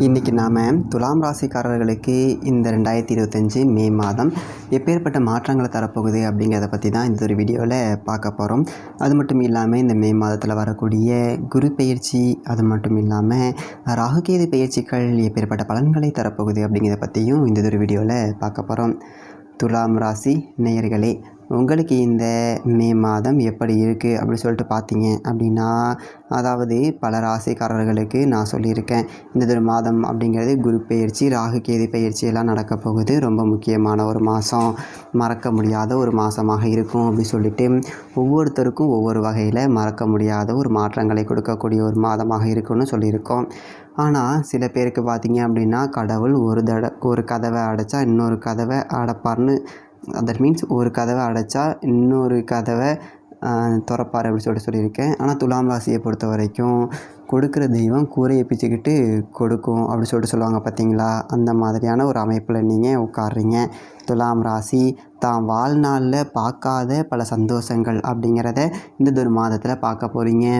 இன்றைக்கி நாம் துலாம் ராசிக்காரர்களுக்கு இந்த ரெண்டாயிரத்தி இருபத்தஞ்சி மே மாதம் எப்பேற்பட்ட மாற்றங்களை தரப்போகுது அப்படிங்கிறத பற்றி தான் இந்த ஒரு வீடியோவில் பார்க்க போகிறோம் அது மட்டும் இல்லாமல் இந்த மே மாதத்தில் வரக்கூடிய குரு பெயர்ச்சி அது மட்டும் இல்லாமல் ராகுகேது பயிற்சிகள் எப்பேற்பட்ட பலன்களை தரப்போகுது அப்படிங்கிறத பற்றியும் இந்த ஒரு வீடியோவில் பார்க்க போகிறோம் துலாம் ராசி நேயர்களே உங்களுக்கு இந்த மே மாதம் எப்படி இருக்குது அப்படின்னு சொல்லிட்டு பார்த்தீங்க அப்படின்னா அதாவது பல ராசிக்காரர்களுக்கு நான் சொல்லியிருக்கேன். இந்த ஒரு மாதம் அப்படிங்கிறது குரு பயிற்சி ராகு கேது பயிற்சி எல்லாம் நடக்க போகுது. ரொம்ப முக்கியமான ஒரு மாதம் மறக்க முடியாத ஒரு மாதமாக இருக்கும் அப்படின்னு சொல்லிட்டு ஒவ்வொருத்தருக்கும் ஒவ்வொரு வகையில் மறக்க முடியாத ஒரு மாற்றங்களை கொடுக்கக்கூடிய ஒரு மாதமாக இருக்கும்னு சொல்லியிருக்கோம். ஆனால் சில பேருக்கு பார்த்தீங்க அப்படின்னா கடவுள் ஒரு தட ஒரு கதவை அடைச்சா இன்னொரு கதவை அடைப்பார்னு தட் மீன்ஸ் ஒரு கதவை அடைச்சா இன்னொரு கதவை திறப்பார் அப்படின்னு சொல்லிட்டு சொல்லியிருக்கேன். ஆனால் துலாம் ராசியை பொறுத்த வரைக்கும் கொடுக்குற தெய்வம் கூரையை பிச்சுக்கிட்டு கொடுக்கும் அப்படின்னு சொல்லிட்டு சொல்லுவாங்க பார்த்தீங்களா அந்த மாதிரியான ஒரு அமைப்பில் நீங்கள் உட்காடுறீங்க துலாம் ராசி தான் வாழ்நாளில் பார்க்காத பல சந்தோஷங்கள் அப்படிங்கிறத இந்த ஒரு மாதத்தில் பார்க்க போகிறீங்க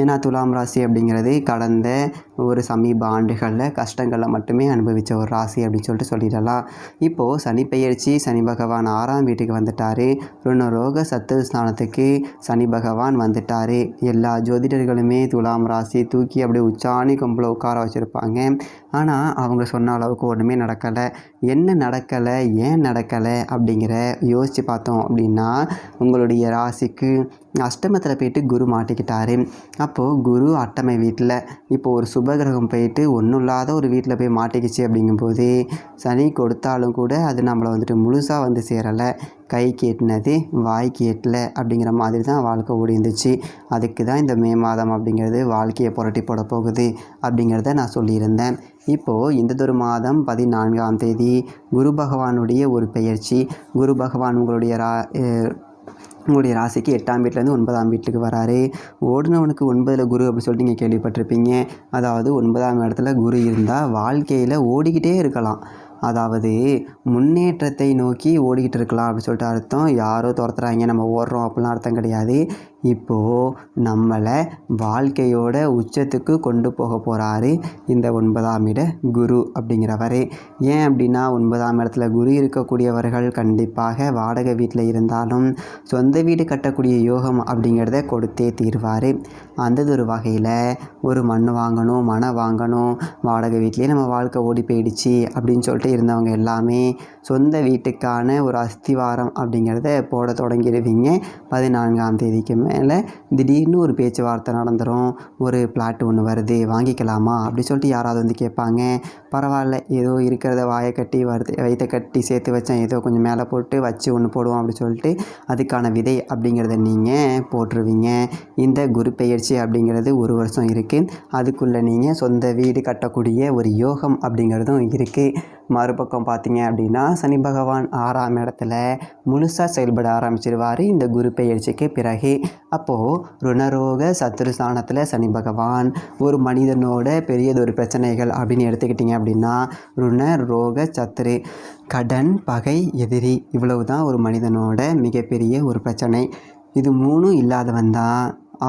ஏன்னா துலாம் ராசி அப்படிங்கிறது கடந்த ஒரு சமீப ஆண்டுகளில் கஷ்டங்களை மட்டுமே அனுபவித்த ஒரு ராசி அப்படின்னு சொல்லிட்டு சொல்லிடலாம். இப்போது சனி பெயர்ச்சி சனி பகவான் ஆறாம் வீட்டுக்கு வந்துட்டார். ருணரோக சத்து ஸ்தானத்துக்கு சனி பகவான் வந்துட்டார். எல்லா ஜோதிடர்களுமே துலாம் ராசி தூக்கி அப்படியே உச்சாணி கும்பல உட்கார வச்சுருப்பாங்க. ஆனால் அவங்க சொன்ன அளவுக்கு ஒன்றுமே நடக்கலை. என்ன நடக்கலை ஏன் நடக்கலை அப்படிங்கிற யோசித்து பார்த்தோம் அப்படின்னா உங்களுடைய ராசிக்கு அஷ்டமத்தில் போயிட்டு குரு மாட்டிக்கிட்டாரு. அப்போது குரு அட்டமை வீட்டில் இப்போ ஒரு சுபகிரகம் போயிட்டு ஒன்றும் இல்லாத ஒரு வீட்டில் போய் மாட்டிக்கிச்சு அப்படிங்கும்போது சனி கொடுத்தாலும் கூட அது நம்மளை வந்துட்டு முழுசாக வந்து சேரலை. கை கேட்டினது வாய் கேட்டல அப்படிங்கிற மாதிரி தான் வாழ்க்கை ஓடிந்துச்சு அதுக்கு தான் இந்த மே மாதம் அப்படிங்கிறது வாழ்க்கையை புரட்டி போட போகுது அப்படிங்கிறத நான் சொல்லியிருந்தேன். இப்போது இந்ததொரு மாதம் பதினான்காம் தேதி குரு பகவானுடைய ஒரு பெயர்ச்சி. குரு பகவான் உங்களுடைய ரா உங்களுடைய ராசிக்கு எட்டாம் வீட்டிலேருந்து ஒன்பதாம் வீட்டுக்கு வராரு. ஓடுனவனுக்கு ஒன்பதில் குரு அப்படின்னு சொல்லிட்டு நீங்கள் கேள்விப்பட்டிருப்பீங்க. அதாவது ஒன்பதாம் இடத்துல குரு இருந்தால் வாழ்க்கையில் ஓடிக்கிட்டே இருக்கலாம். அதாவது முன்னேற்றத்தை நோக்கி ஓடிக்கிட்டு இருக்கலாம் அப்படின்னு சொல்லிட்டு அர்த்தம். யாரோ துரத்துறாங்க நம்ம ஓடுறோம் அப்படிலாம் அர்த்தம் கிடையாது. இப்போது நம்மளை வாழ்க்கையோட உச்சத்துக்கு கொண்டு போக போகிறாரு இந்த ஒன்பதாம் இட குரு அப்படிங்கிறவர். ஏன் அப்படின்னா ஒன்பதாம் இடத்துல குரு இருக்கக்கூடியவர்கள் கண்டிப்பாக வாடகை வீட்டில் இருந்தாலும் சொந்த வீடு கட்டக்கூடிய யோகம் அப்படிங்கிறத கொடுத்தே தீர்வார். அந்தது ஒரு வகையில் ஒரு மண் வாங்கணும் மனை வாங்கணும் வாடகை வீட்லேயே நம்ம வாழ்க்கை ஓடி போயிடுச்சு அப்படின்னு சொல்லிட்டு இருந்தவங்க எல்லாமே சொந்த வீட்டுக்கான ஒரு அஸ்திவாரம் அப்படிங்கிறத போட தொடங்கிடுவீங்க. பதினான்காம் தேதிக்கு மேலே திடீர்னு ஒரு பேச்சுவார்த்தை நடந்துடும் ஒரு பிளாட் ஒன்று வருது வாங்கிக்கலாமா? அப்படி சொல்லிட்டு யாராவது வந்து கேட்பாங்க. பரவாயில்ல ஏதோ இருக்கிறத வாயை கட்டி வருது வயிற்ற கட்டி சேர்த்து வச்சேன். ஏதோ கொஞ்சம் மேலே போட்டு வச்சு ஒன்று போடுவோம் அப்படி சொல்லிட்டு அதுக்கான விதை அப்படிங்கிறத நீங்கள் போட்டுருவீங்க. இந்த குரு பெயர்ச்சி அப்படிங்கிறது ஒரு வருஷம் இருக்குது அதுக்குள்ளே நீங்கள் சொந்த வீடு கட்டக்கூடிய ஒரு யோகம் அப்படிங்கிறதும் இருக்குது மறுபக்கம் பார்த்தீங்க அப்படின்னா சனி பகவான் ஆறாம் இடத்துல முழுசாக செயல்பட ஆரம்பிச்சிருவார். இந்த குரு பெயர்ச்சிக்கு பிறகு அப்போது ருணரோக சத்துரு ஸ்தானத்தில் சனி பகவான் ஒரு மனிதனோட பெரியதொரு பிரச்சனைகள் அப்படின்னு எடுத்துக்கிட்டிங்க அப்படின்னா ருண ரோக சத்துரு கடன் பகை எதிரி இவ்வளவு தான் ஒரு மனிதனோட மிகப்பெரிய ஒரு பிரச்சனை. இது மூணும் இல்லாதவன் தான்.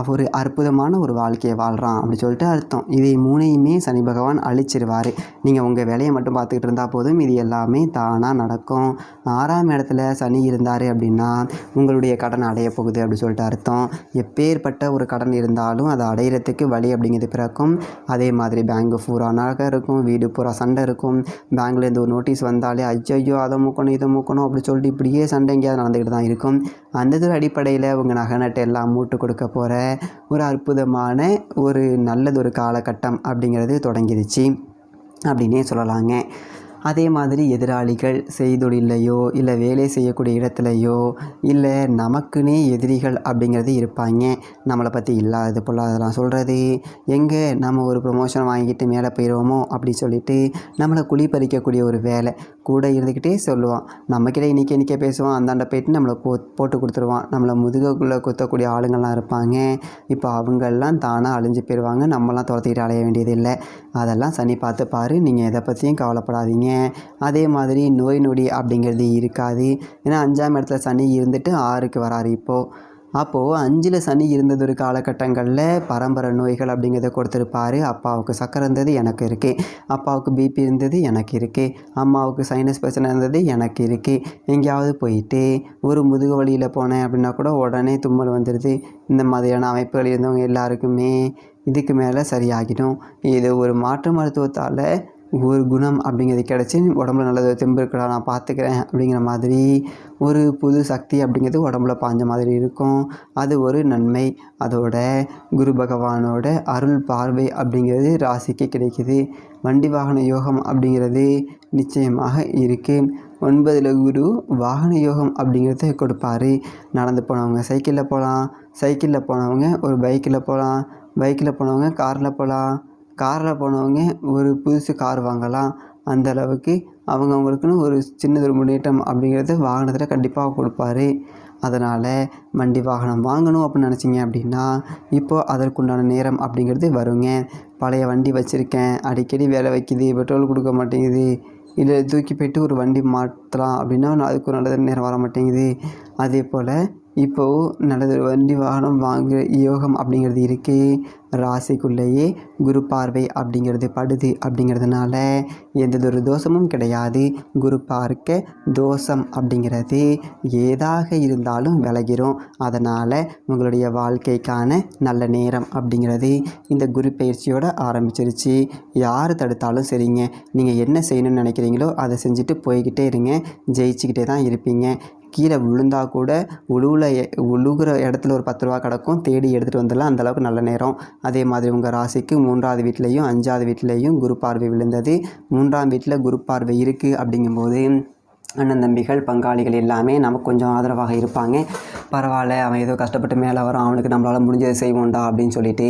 ஒரு அற்புதமான ஒரு வாழ்க்கையை வாழ்கிறான் அப்படி சொல்லிட்டு அர்த்தம். இதை மூணையுமே சனி பகவான் அழிச்சிருவார். நீங்கள் உங்கள் வேலையை மட்டும் பார்த்துக்கிட்டு இருந்தால் போதும். இது எல்லாமே தானாக நடக்கும். ஆறாம் இடத்துல சனி இருந்தார் அப்படின்னா உங்களுடைய கடன் அடைய போகுது அப்படி சொல்லிட்டு அர்த்தம். எப்பேற்பட்ட ஒரு கடன் இருந்தாலும் அதை அடையிறதுக்கு வழி அப்படிங்கிறது பிறக்கும். அதே மாதிரி பேங்க்கு பூரா நகை இருக்கும். வீடு பூரா சண்டை இருக்கும். பேங்க்லேருந்து ஒரு நோட்டீஸ் வந்தாலே ஐயோ அதை மூக்கணும் இதை மூக்கணும் அப்படி சொல்லிட்டு இப்படியே சண்டை எங்கேயாவது நடந்துக்கிட்டு தான் இருக்கும். அந்த அடிப்படையில் உங்கள் நகை நட்டை எல்லாம் மூட்டு கொடுக்க போகிற ஒரு அற்புதமான ஒரு நல்லதொரு காலகட்டம் அப்படிங்கிறது தொடங்கிடுச்சு அப்படின்னே சொல்லலாங்க. அதே மாதிரி எதிராளிகள் செய்தொழிலையோ இல்லை வேலை செய்யக்கூடிய இடத்துலையோ இல்லை நமக்குன்னே எதிரிகள் அப்படிங்கிறது இருப்பாங்க. நம்மளை பற்றி இல்லாதது போல் அதெல்லாம் சொல்கிறது எங்கே நம்ம ஒரு ப்ரொமோஷன் வாங்கிட்டு மேலே போயிடுவோமோ அப்படி சொல்லிட்டு நம்மளை குழி பறிக்கக்கூடிய ஒரு வேலை கூட இருந்துக்கிட்டே சொல்லுவான். நம்மக்கிட்ட இன்றைக்கி இன்றைக்கி பேசுவான். அந்தாண்ட போயிட்டு நம்மளை போ போட்டு கொடுத்துருவான். நம்மளை முதுகுக்குள்ளே குத்தக்கூடிய ஆளுங்கள்லாம் இருப்பாங்க. இப்போ அவங்கெல்லாம் தானாக அழிஞ்சு போயிடுவாங்க. நம்மலாம் துரத்திக்கிட்டு அலைய வேண்டியதில்லை. அதெல்லாம் சனி பார்த்து பாரு. நீங்கள் எதை பற்றியும் கவலைப்படாதீங்க. அதே மாதிரி நோய் நொடி அப்படிங்கிறது இருக்காது. ஏன்னா அஞ்சாம் இடத்துல சனி இருந்துட்டு ஆறுக்கு வராரு இப்போது அப்போது அஞ்சில் சனி இருந்தது ஒரு காலகட்டங்களில் பரம்பரை நோய்கள் அப்படிங்கிறத கொடுத்துருப்பாரு. அப்பாவுக்கு சக்கரை இருந்தது எனக்கு இருக்குது அப்பாவுக்கு பிபி இருந்தது எனக்கு இருக்குது அம்மாவுக்கு சைனஸ் பிரச்சனை இருந்தது எனக்கு இருக்குது எங்கேயாவது போயிட்டு ஒரு முதுகு வலியில் போனேன் அப்படின்னா கூட உடனே தும்மல் வந்துடுது இந்த மாதிரியான அமைப்புகள் இருந்தவங்க எல்லாருக்குமே இதுக்கு மேலே சரியாகிடும். இது ஒரு மாற்று மருத்துவத்தால் ஒரு குணம் அப்படிங்கிறது கிடச்சி உடம்புல நல்லது தெம்பு இருக்கடா நான் பார்த்துக்கிறேன் அப்படிங்கிற மாதிரி ஒரு புது சக்தி அப்படிங்கிறது உடம்புல பாஞ்ச மாதிரி இருக்கும். அது ஒரு நன்மை. அதோட குரு பகவானோட அருள் பார்வை அப்படிங்கிறது ராசிக்கு கிடைக்குது. வண்டி வாகன யோகம் அப்படிங்கிறது நிச்சயமாக இருக்குது ஒன்பதில் குரு வாகன யோகம் அப்படிங்கிறத கொடுப்பாரு. நடந்து போனவங்க சைக்கிளில் போகலாம் சைக்கிளில் போனவங்க ஒரு பைக்கில் போகலாம் பைக்கில் போனவங்க காரில் போகலாம் காரில் போனவங்க ஒரு புதுசு கார் வாங்கலாம். அந்த அளவுக்கு அவங்கவுங்களுக்குன்னு ஒரு சின்னதொரு முன்னேற்றம் அப்படிங்கிறது வாகனத்தில் கண்டிப்பாக கொடுப்பாரு. அதனால் வண்டி வாகனம் வாங்கணும் அப்படின்னு நினச்சிங்க அப்படின்னா இப்போது அதற்குண்டான நேரம் அப்படிங்கிறது வருங்க. பழைய வண்டி வச்சுருக்கேன். அடிக்கடி வேலை வைக்குது பெட்ரோல் கொடுக்க மாட்டேங்குது. இல்லை தூக்கி போயிட்டு ஒரு வண்டி மாற்றலாம் அப்படின்னா அதுக்கு ஒரு நல்ல நேரம் வர மாட்டேங்குது. அதே போல் இப்போது நல்லது வண்டி வாகனம் வாங்குகிற யோகம் அப்படிங்கிறது இருக்குது ராசிக்குள்ளேயே குரு பார்வை அப்படிங்கிறது படுது அப்படிங்கிறதுனால எந்ததொரு தோஷமும் கிடையாது. குரு பார்க்க தோஷம் அப்படிங்கிறது ஏதாக இருந்தாலும் விலகிறோம் அதனால் உங்களுடைய வாழ்க்கைக்கான நல்ல நேரம் அப்படிங்கிறது இந்த குரு பயிற்சியோடு ஆரம்பிச்சிருச்சு. யார் தடுத்தாலும் சரிங்க. நீங்கள் என்ன செய்யணும்னு நினைக்கிறீங்களோ அதை செஞ்சுட்டு போய்கிட்டே இருங்க. ஜெயிச்சுக்கிட்டே தான் இருப்பீங்க. கீழே விழுந்தா கூட உழுவுல உழுகிற இடத்துல ஒரு பத்து ரூபா கிடக்கும் தேடி எடுத்துகிட்டு வந்துடலாம். அந்தளவுக்கு நல்ல நேரம். அதே மாதிரி உங்கள் ராசிக்கு மூன்றாவது வீட்லேயும் அஞ்சாவது வீட்லேயும் குரு பார்வை விழுந்தது. மூன்றாம் வீட்டில் குரு பார்வை இருக்குது அப்படிங்கும்போது அண்ணன் தம்பிகள் பங்காளிகள் எல்லாமே நமக்கு கொஞ்சம் ஆதரவாக இருப்பாங்க. பரவாயில்ல அவன் ஏதோ கஷ்டப்பட்டு மேலே வரும் அவனுக்கு நம்மளால் முடிஞ்சதை செய்வோம்டா அப்படின்னு சொல்லிட்டு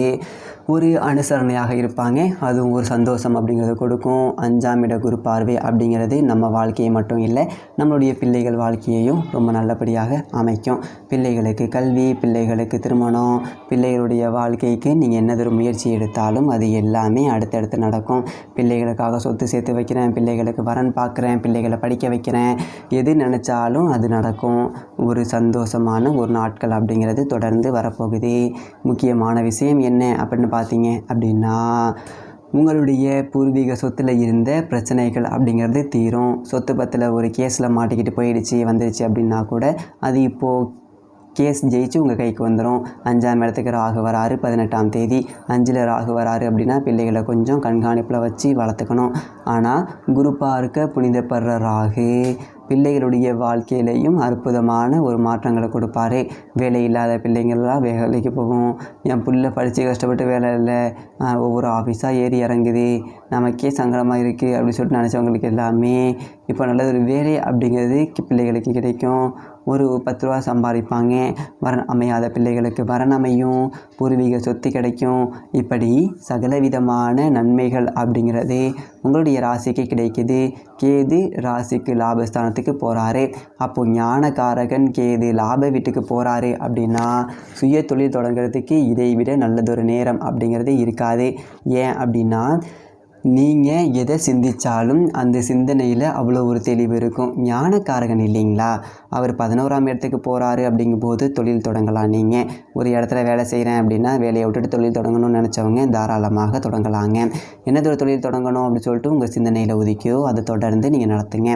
ஒரு அனுசரணையாக இருப்பாங்க. அதுவும் ஒரு சந்தோஷம் அப்படிங்கிறத கொடுக்கும். அஞ்சாம் இட குரு பார்வை அப்படிங்கிறது நம்ம வாழ்க்கையை மட்டும் இல்லை நம்மளுடைய பிள்ளைகள் வாழ்க்கையையும் ரொம்ப நல்லபடியாக அமைக்கும். பிள்ளைகளுக்கு கல்வி பிள்ளைகளுக்கு திருமணம் பிள்ளைகளுடைய வாழ்க்கைக்கு நீங்கள் என்னதொரு முயற்சி எடுத்தாலும் அது எல்லாமே அடுத்தடுத்து நடக்கும். பிள்ளைகளுக்காக சொத்து சேர்த்து வைக்கிறேன் பிள்ளைகளுக்கு வரன் பார்க்குறேன் பிள்ளைகளை படிக்க வைக்கிறேன். எது நினச்சாலும் அது நடக்கும். ஒரு சந்தோஷமான ஒரு நாட்கள் அப்படிங்கிறது தொடர்ந்து வரப்போகுது. முக்கியமான விஷயம் என்ன அப்படின்னு பார்த்தீங்க அப்படின்னா உங்களுடைய பூர்வீக சொத்தில் இருந்த பிரச்சனைகள் அப்படிங்கிறது தீரும். சொத்து பத்தில் ஒரு கேஸில் மாட்டிக்கிட்டு போயிடுச்சு வந்துடுச்சு அப்படின்னா கூட அது இப்போது கேஸ் ஜெயிச்சு உங்கள் கைக்கு வந்துடும் அஞ்சாம் இடத்துக்கு ராகு வராரு பதினெட்டாம் தேதி. அஞ்சில் ராகு வராரு அப்படின்னா பிள்ளைகளை கொஞ்சம் கண்காணிப்பில் வச்சு வளர்த்துக்கணும். ஆனால் குருப்பாக இருக்க புனிதப்படுற ராகு பிள்ளைகளுடைய வாழ்க்கையிலையும் அற்புதமான ஒரு மாற்றங்களை கொடுப்பாரு. வேலை இல்லாத பிள்ளைங்கள்லாம் வேலைக்கு போகும். என் பிள்ளை படித்து கஷ்டப்பட்டு வேலை இல்லை. ஒவ்வொரு ஆஃபீஸாக ஏறி இறங்குது. நமக்கே சங்கடமாக இருக்குது அப்படின்னு சொல்லிட்டு நினச்சவங்களுக்கு எல்லாமே இப்போ நல்ல ஒரு வேலை அப்படிங்கிறது பிள்ளைகளுக்கு கிடைக்கும். ஒரு பத்து ரூபா சம்பாதிப்பாங்க. வரன் அமையாத பிள்ளைகளுக்கு வரன் அமையும் பூர்வீக சொத்து கிடைக்கும். இப்படி சகலவிதமான நன்மைகள் அப்படிங்கிறது உங்களுடைய ராசிக்கு கிடைக்குது. கேது ராசிக்கு லாபஸ்தானத்துக்கு போகிறாரு அப்போ ஞானகாரகன் கேது லாப வீட்டுக்கு போகிறாரு அப்படின்னா சுய தொழில் தொடங்குறதுக்கு இதை விட நல்லதொரு நேரம் அப்படிங்கிறது இருக்காது. ஏன் அப்படின்னா நீங்கள் எதை சிந்திச்சாலும் அந்த சிந்தனையில் அவ்வளோ ஒரு தெளிவு இருக்கும். ஞானக்காரகன் இல்லைங்களா? அவர் பதினோராம் இடத்துக்கு போகிறாரு அப்படிங்கும்போது தொழில் தொடங்கலாம். நீங்கள் ஒரு இடத்துல வேலை செய்கிறேன் அப்படின்னா வேலையை விட்டுட்டு தொழில் தொடங்கணும்னு நினச்சவங்க தாராளமாக தொடங்கலாங்க. என்னது ஒரு தொழில் தொடங்கணும் அப்படின்னு சொல்லிட்டு உங்கள் சிந்தனையில் ஒதுக்கியோ அதை தொடர்ந்து நீங்கள் நடத்துங்க.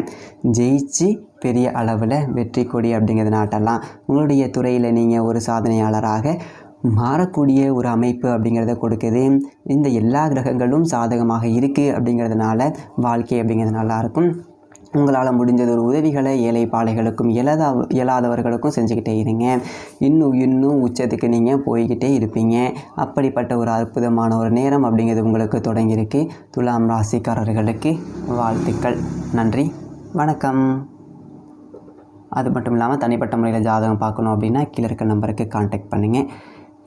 ஜெயிச்சு பெரிய அளவில் வெற்றி கொடி அப்படிங்கிறது நாட்டெல்லாம் உங்களுடைய துறையில் நீங்கள் ஒரு சாதனையாளராக மாறக்கூடிய ஒரு அமைப்பு அப்படிங்கிறத கொடுக்குது. இந்த எல்லா கிரகங்களும் சாதகமாக இருக்குது அப்படிங்கிறதுனால வாழ்க்கை அப்படிங்கிறது நல்லாயிருக்கும் உங்களால் முடிஞ்சது ஒரு உதவிகளை ஏழை பாலைகளுக்கும் இயலாத இயலாதவர்களுக்கும் செஞ்சுக்கிட்டே இருங்க. இன்னும் இன்னும் உச்சத்துக்கு நீங்கள் போய்கிட்டே இருப்பீங்க. அப்படிப்பட்ட ஒரு அற்புதமான ஒரு நேரம் அப்படிங்கிறது உங்களுக்கு தொடங்கியிருக்கு. துலாம் ராசிக்காரர்களுக்கு வாழ்த்துக்கள். நன்றி. வணக்கம். அது மட்டும் இல்லாமல் தனிப்பட்ட முறையில் ஜாதகம் பார்க்கணும் அப்படின்னா கீழே இருக்க நம்பருக்கு காண்டாக்ட் பண்ணுங்கள்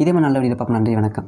இதே மாதிரி நல்ல வீடியோ பார்ப்போம். நன்றி வணக்கம்.